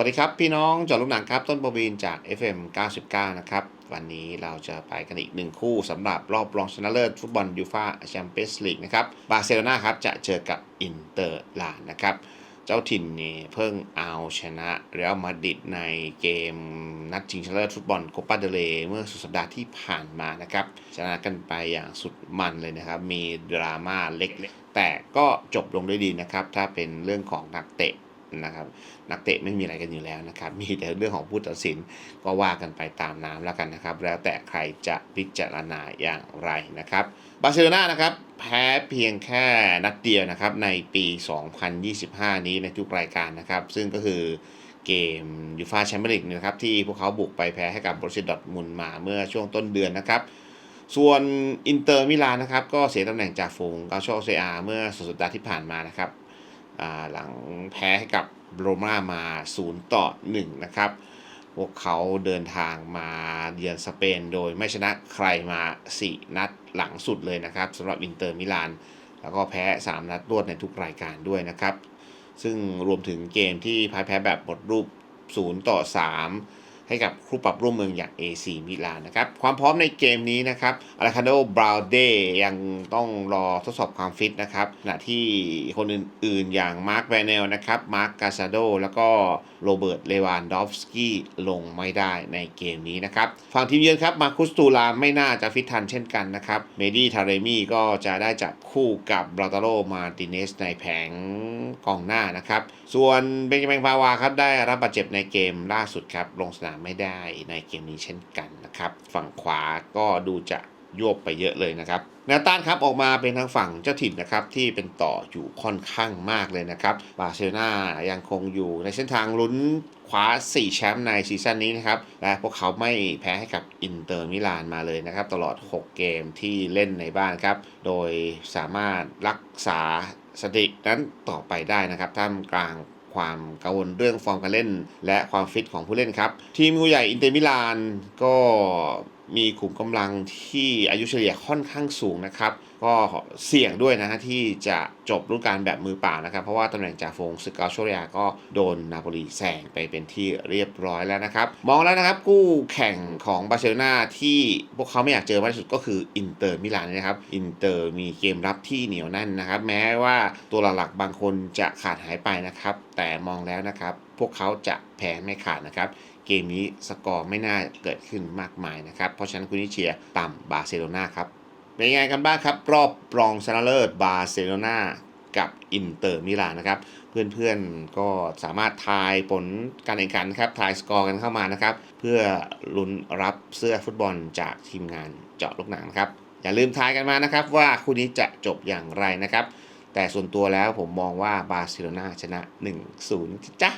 วัสดีครับพี่น้องจอดลูกหนังครับต้นประวีนจาก FM 99 นะครับ วันนี้เราจะไปกันอีกหนึ่งคู่สำหรับรอบรองชนะเลิศฟุตบอลยูฟาแชมเปี้ยนส์ลีกนะครับบาร์เซโลนาครับจะเจอกับอินเตอร์ลานนะครับ เจ้าถิ่นนี่เพิ่งเอาชนะเรอัลมาดริดในเกมนัดชิงชนะเลิศฟุตบอลโคปาเดเลเมื่อสุดสัปดาห์ที่ผ่านมานะครับ ชนะกันไปอย่างสุดมันเลยนะครับ มีดราม่าเล็กๆแต่ก็จบลงด้วยดีนะครับถ้าเป็นเรื่องของนักเตะ นะครับนักเตะไม่มีอะไรกันอยู่แล้วนะครับ มีแต่เรื่องของผู้ตัดสินก็ว่ากันไปตามน้ำแล้วกันนะครับ แล้วแต่ใครจะพิจารณาอย่างไรนะครับบาร์เซโลนานะครับแพ้เพียงแค่นัดเดียวนะครับในปี 2025 นี้ในทุกรายการนะครับ ซึ่งก็คือเกมยูฟาแชมเปี้ยนลีกนะครับที่พวกเขาบุกไปแพ้ให้กับบรูเซดอร์ทมุนมาเมื่อช่วงต้นเดือนนะครับส่วนอินเตอร์มิลานนะครับก็เสียตำแหน่งจากฝูงกาโชเซอาเมื่อสุดสัปดาห์ที่ผ่านมานะครับ หลังแพ้ให้กับโรม่ามา 0 ต่อ 1 นะครับ พวกเขาเดินทางมาเยือนสเปนโดยไม่ชนะใครมา 4 นัดหลังสุดเลยนะครับสำหรับอินเตอร์มิลาน แล้วก็แพ้ 3 นัดรวดในทุกรายการด้วยนะครับ ซึ่งรวมถึงเกมที่พ่ายแพ้แบบหมดรูป 0 ต่อ 3 ให้กับคู่ปรับร่วมเมืองอย่าง AC มิลานนะครับ ความพร้อมในเกมนี้นะครับอเลคันโดบราวเดยังต้องรอทดสอบความฟิตนะครับขณะที่คนอื่นๆ อย่างมาร์คแวนเนลนะครับมาร์คกาซาโดแล้วก็โรเบิร์ตเลวานดอฟสกี้ลงไม่ได้ในเกมนี้นะครับฝั่งทีมเยือนครับมาคุสตูลาไม่น่าจะฟิตทันเช่นกันนะครับเมดี้ทาเรมี่ก็จะได้จับคู่กับบราตาโรมาติเนสในแผงกองหน้านะครับส่วนเบนจามินพาวาครับได้รับบาดเจ็บในเกมล่าสุดครับลงสนามไม่ได้ในเกมนี้เช่นกันนะครับ ฝั่งขวาก็ดูจะโยบไปเยอะเลยนะครับแนวต้านครับออกมาเป็นทางฝั่งเจ้าถิ่นนะครับที่เป็นต่ออยู่ค่อนข้างมากเลยนะครับบาร์เซโลนายังคงอยู่ในเส้นทางลุ้นคว้า 4 แชมป์ในซีซั่นนี้นะครับและพวกเขาไม่แพ้ให้กับอินเตอร์มิลานมาเลยนะครับตลอด 6 เกมที่เล่นในบ้านครับ โดยสามารถรักษาสถิตินั้นต่อไปได้นะครับท่ามกลาง ความกังวลเรื่องฟอร์มการเล่น และความฟิตของผู้เล่นครับ ทีมงูใหญ่อินเตอร์มิลานก็ มีขุมกำลังที่อายุเฉลี่ยค่อนข้างสูงนะครับ ก็เสี่ยงด้วยนะฮะที่จะจบฤดูกาลแบบมือเปล่านะครับ เพราะว่าตำแหน่งจ่าฝูงซึกาโชเรียก็โดนนาโปลีแซงไปเป็นที่เรียบร้อยแล้วนะครับ มองแล้วนะครับกู้แข่งของบาร์เซโลนาที่พวกเขาไม่อยากเจอมากที่สุดก็คืออินเตอร์มิลานนะครับอินเตอร์มีเกมรับที่เหนียวแน่นนะครับ แม้ว่าตัวหลักๆบางคนจะขาดหายไปนะครับ แต่มองแล้วนะครับ พวกเขาจะ แพ้ไม่ขาดนะครับ เกมนี้สกอร์ไม่น่าเกิดขึ้นมากมายนะครับ เพราะฉะนั้นคุณนิเชียต่ำบาร์เซโลนาครับ เป็นยังไงกันบ้างครับ รอบรองชนะเลิศบาร์เซโลนากับอินเตอร์มิลานนะครับ เพื่อนๆก็สามารถทายผลการแข่งขันครับทายสกอร์กันเข้ามานะครับ เพื่อลุ้นรับเสื้อฟุตบอลจากทีมงานเจาะลูกหนังครับอย่าลืมทายกันมานะครับ ว่าคู่นี้จะจบอย่างไรนะครับ แต่ส่วนตัวแล้วผมมองว่าบาร์เซโลนาชนะ 1-0จ้ะ